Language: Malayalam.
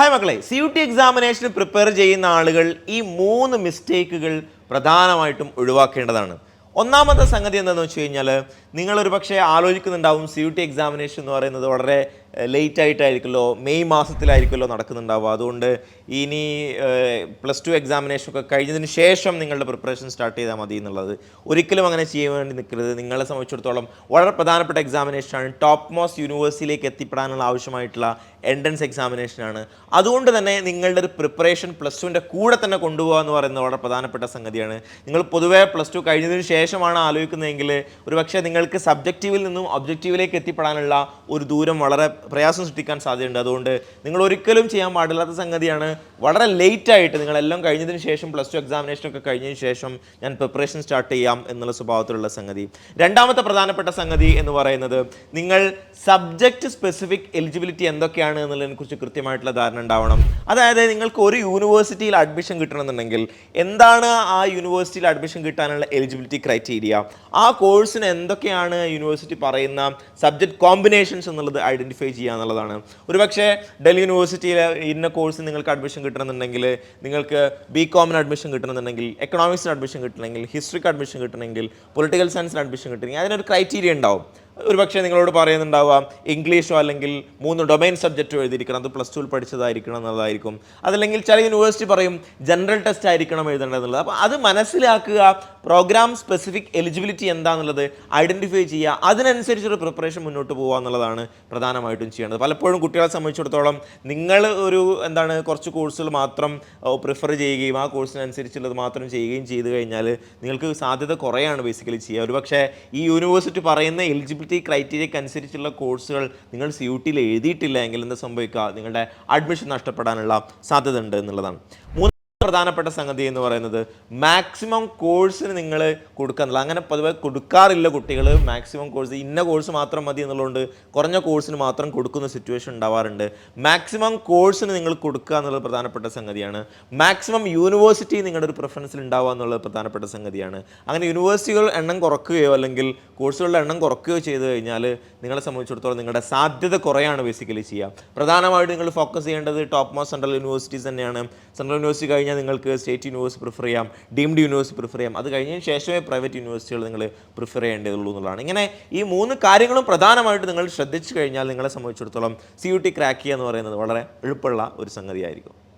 ഹായ് മക്കളെ. സി യു ടി എക്സാമിനേഷന് പ്രിപ്പയർ ചെയ്യുന്ന ആളുകൾ ഈ മൂന്ന് മിസ്റ്റേക്കുകൾ പ്രധാനമായിട്ടും ഒഴിവാക്കേണ്ടതാണ്. ഒന്നാമത്തെ സംഗതി എന്താണെന്ന് വെച്ച് കഴിഞ്ഞാൽ നിങ്ങളൊരു പക്ഷേ ആലോചിക്കുന്നുണ്ടാവും സി യു ടി എക്സാമിനേഷൻ എന്ന് പറയുന്നത് വളരെ ലേറ്റ് ആയിട്ടായിരിക്കുമല്ലോ മെയ് മാസത്തിലായിരിക്കുമല്ലോ നടക്കുന്നുണ്ടാവുക. അതുകൊണ്ട് ഇനി പ്ലസ് ടു എക്സാമിനേഷനൊക്കെ കഴിഞ്ഞതിന് ശേഷം നിങ്ങളുടെ പ്രിപ്പറേഷൻ സ്റ്റാർട്ട് ചെയ്താൽ മതി എന്നുള്ളത്. ഒരിക്കലും അങ്ങനെ ചെയ്യാൻ വേണ്ടി നിൽക്കരുത്. നിങ്ങളെ സംബന്ധിച്ചിടത്തോളം വളരെ പ്രധാനപ്പെട്ട എക്സാമിനേഷനാണ് ടോപ്പ് മോസ്റ്റ് യൂണിവേഴ്സിറ്റിയിലേക്ക് എത്തിപ്പെടാനുള്ള ആവശ്യമായിട്ടുള്ള എൻട്രൻസ് എക്സാമിനേഷനാണ് അതുകൊണ്ട് തന്നെ നിങ്ങളുടെ ഒരു പ്രിപ്പറേഷൻ പ്ലസ് ടുവിന്റെ കൂടെ തന്നെ കൊണ്ടുപോകുക എന്ന് പറയുന്നത് വളരെ പ്രധാനപ്പെട്ട സംഗതിയാണ്. നിങ്ങൾ പൊതുവേ പ്ലസ് ടു കഴിഞ്ഞതിന് ശേഷമാണ് ആലോചിക്കുന്നതെങ്കിൽ ഒരു പക്ഷേ നിങ്ങൾക്ക് സബ്ജക്റ്റീവിൽ നിന്നും ഒബ്ജക്റ്റീവിലേക്ക് എത്തിപ്പെടാനുള്ള ഒരു ദൂരം വളരെ പ്രയാസം സൃഷ്ടിക്കാൻ സാധ്യതയുണ്ട്. അതുകൊണ്ട് നിങ്ങൾ ഒരിക്കലും ചെയ്യാൻ പാടില്ലാത്ത സംഗതിയാണ്. വളരെ ലേറ്റ് ആയിട്ട് നിങ്ങളെല്ലാം കഴിഞ്ഞതിന് ശേഷം പ്ലസ് ടു എക്സാമിനേഷൻ ഒക്കെ കഴിഞ്ഞതിന് ശേഷം ഞാൻ പ്രിപ്പറേഷൻ സ്റ്റാർട്ട് ചെയ്യാം എന്നുള്ള സ്വഭാവത്തിലുള്ള സംഗതി. രണ്ടാമത്തെ പ്രധാനപ്പെട്ട സംഗതി എന്ന് പറയുന്നത് നിങ്ങൾ സബ്ജക്റ്റ് സ്പെസിഫിക് എലിജിബിലിറ്റി എന്തൊക്കെയാണ് എന്നുള്ളതിനെക്കുറിച്ച് കൃത്യമായിട്ടുള്ള ധാരണ ഉണ്ടാവണം. അതായത് നിങ്ങൾക്ക് ഒരു യൂണിവേഴ്സിറ്റിയിൽ അഡ്മിഷൻ കിട്ടണമെന്നുണ്ടെങ്കിൽ എന്താണ് ആ യൂണിവേഴ്സിറ്റിയിൽ അഡ്മിഷൻ കിട്ടാനുള്ള എലിജിബിലിറ്റി ക്രൈറ്റീരിയ ആ കോഴ്സിന് എന്തൊക്കെയാണ് യൂണിവേഴ്സിറ്റി പറയുന്ന സബ്ജക്ട് കോമ്പിനേഷൻസ് എന്നുള്ളത് ഐഡന്റിഫൈ ചെയ്യുക എന്നുള്ളതാണ്. ഒരുപക്ഷെ ഡൽഹി യൂണിവേഴ്സിറ്റിയിൽ ഇന്ന കോഴ്സ് നിങ്ങൾക്ക് അഡ്മിഷൻ കിട്ടണമെന്നുണ്ടെങ്കിൽ നിങ്ങൾക്ക് ബി കോമിന് അഡ്മിഷൻ കിട്ടണമെന്നുണ്ടെങ്കിൽ എക്കണോമിക്സിന് അഡ്മിഷൻ കിട്ടണമെങ്കിൽ ഹിസ്റ്ററിക്ക് അഡ്മിഷൻ കിട്ടണമെങ്കിൽ പൊളിറ്റിക്കൽ സയൻസിന് അഡ്മിഷൻ കിട്ടണമെങ്കിൽ അതിനൊരു ക്രൈറ്റീരിയ ഉണ്ടാവും. ഒരു പക്ഷേ നിങ്ങളോട് പറയുന്നുണ്ടാവാം ഇംഗ്ലീഷോ അല്ലെങ്കിൽ മൂന്ന് ഡൊമൈൻ സബ്ജക്റ്റോ എഴുതിയിരിക്കണം അത് പ്ലസ് ടുവിൽ പഠിച്ചതായിരിക്കണം എന്നുള്ളതായിരിക്കും. അതല്ലെങ്കിൽ ചില യൂണിവേഴ്സിറ്റി പറയും ജനറൽ ടെസ്റ്റ് ആയിരിക്കണം എഴുതേണ്ടതെന്നുള്ളത്. അപ്പോൾ അത് മനസ്സിലാക്കുക പ്രോഗ്രാം സ്പെസിഫിക് എലിജിബിലിറ്റി എന്താണെന്നുള്ളത് ഐഡന്റിഫൈ ചെയ്യുക അതിനനുസരിച്ചൊരു പ്രിപ്പറേഷൻ മുന്നോട്ട് പോകുക എന്നുള്ളതാണ് പ്രധാനമായിട്ടും ചെയ്യേണ്ടത്. പലപ്പോഴും കുട്ടികളെ സംബന്ധിച്ചിടത്തോളം നിങ്ങൾ ഒരു എന്താണ് കുറച്ച് കോഴ്സുകൾ മാത്രം പ്രിഫർ ചെയ്യുകയും ആ കോഴ്സിനനുസരിച്ചുള്ളത് മാത്രം ചെയ്യുകയും ചെയ്തു കഴിഞ്ഞാൽ നിങ്ങൾക്ക് സാധ്യത കുറയാണ് ബേസിക്കലി ചെയ്യുക. ഒരു പക്ഷേ ഈ യൂണിവേഴ്സിറ്റി പറയുന്ന എലിജിബിലിറ്റി ക്രൈറ്റീരിയക്ക് അനുസരിച്ചുള്ള കോഴ്സുകൾ നിങ്ങൾ സി യു ടിയിൽ എഴുതിയിട്ടില്ല എങ്കിൽ എന്താ സംഭവിക്കുക? നിങ്ങളുടെ അഡ്മിഷൻ നഷ്ടപ്പെടാനുള്ള സാധ്യത ഉണ്ട് എന്നുള്ളതാണ് പ്രധാനപ്പെട്ട സംഗതി എന്ന് പറയുന്നത് മാക്സിമം കോഴ്സിന് നിങ്ങൾ കൊടുക്കുക എന്നുള്ളത് അങ്ങനെ പൊതുവെ കൊടുക്കാറില്ല കുട്ടികൾ മാക്സിമം കോഴ്സ് ഇന്ന കോഴ്സ് മാത്രം മതി എന്നുള്ളതുകൊണ്ട് കുറഞ്ഞ കോഴ്സിന് മാത്രം കൊടുക്കുന്ന സിറ്റുവേഷൻ ഉണ്ടാവാറുണ്ട്. മാക്സിമം കോഴ്സിന് നിങ്ങൾ കൊടുക്കുക എന്നുള്ളത് പ്രധാനപ്പെട്ട സംഗതിയാണ്. മാക്സിമം യൂണിവേഴ്സിറ്റി നിങ്ങളുടെ ഒരു പ്രിഫറൻസിൽ ഉണ്ടാവുക എന്നുള്ളത് പ്രധാനപ്പെട്ട സംഗതിയാണ്. അങ്ങനെ യൂണിവേഴ്സിറ്റികൾ എണ്ണം കുറക്കുകയോ അല്ലെങ്കിൽ കോഴ്സുകളുടെ എണ്ണം കുറക്കുകയോ ചെയ്തു കഴിഞ്ഞാൽ നിങ്ങളെ സംബന്ധിച്ചിടത്തോളം നിങ്ങളുടെ സാധ്യത കുറയാണ് ബേസിക്കലി ചെയ്യുക. പ്രധാനമായിട്ട് നിങ്ങൾ ഫോക്കസ് ചെയ്യേണ്ടത് ടോപ്പ് മോസ്റ്റ് സെൻട്രൽ യൂണിവേഴ്സിറ്റീസ് തന്നെയാണ്. സെൻട്രൽ യൂണിവേഴ്സിറ്റി കഴിഞ്ഞാൽ നിങ്ങൾക്ക് സ്റ്റേറ്റ് യൂണിവേഴ്സിറ്റി പ്രിഫർ ചെയ്യാം ഡീംഡ് യൂണിവേഴ്സിറ്റി പ്രിഫർ ചെയ്യാം. അത് കഴിഞ്ഞതിന് ശേഷമേ പ്രൈവറ്റ് യൂണിവേഴ്സിറ്റികൾ നിങ്ങൾ പ്രിഫർ ചെയ്യേണ്ടതുള്ളൂ എന്നുള്ളതാണ്. ഇങ്ങനെ ഈ മൂന്ന് കാര്യങ്ങളും പ്രധാനമായിട്ട് നിങ്ങൾ ശ്രദ്ധിച്ചു കഴിഞ്ഞാൽ നിങ്ങളെ സംബന്ധിച്ചിടത്തോളം സി യു ടി ക്രാക്ക് ചെയ്യുക എന്ന് പറയുന്നത് വളരെ എളുപ്പമുള്ള ഒരു സംഗതിയായിരിക്കും.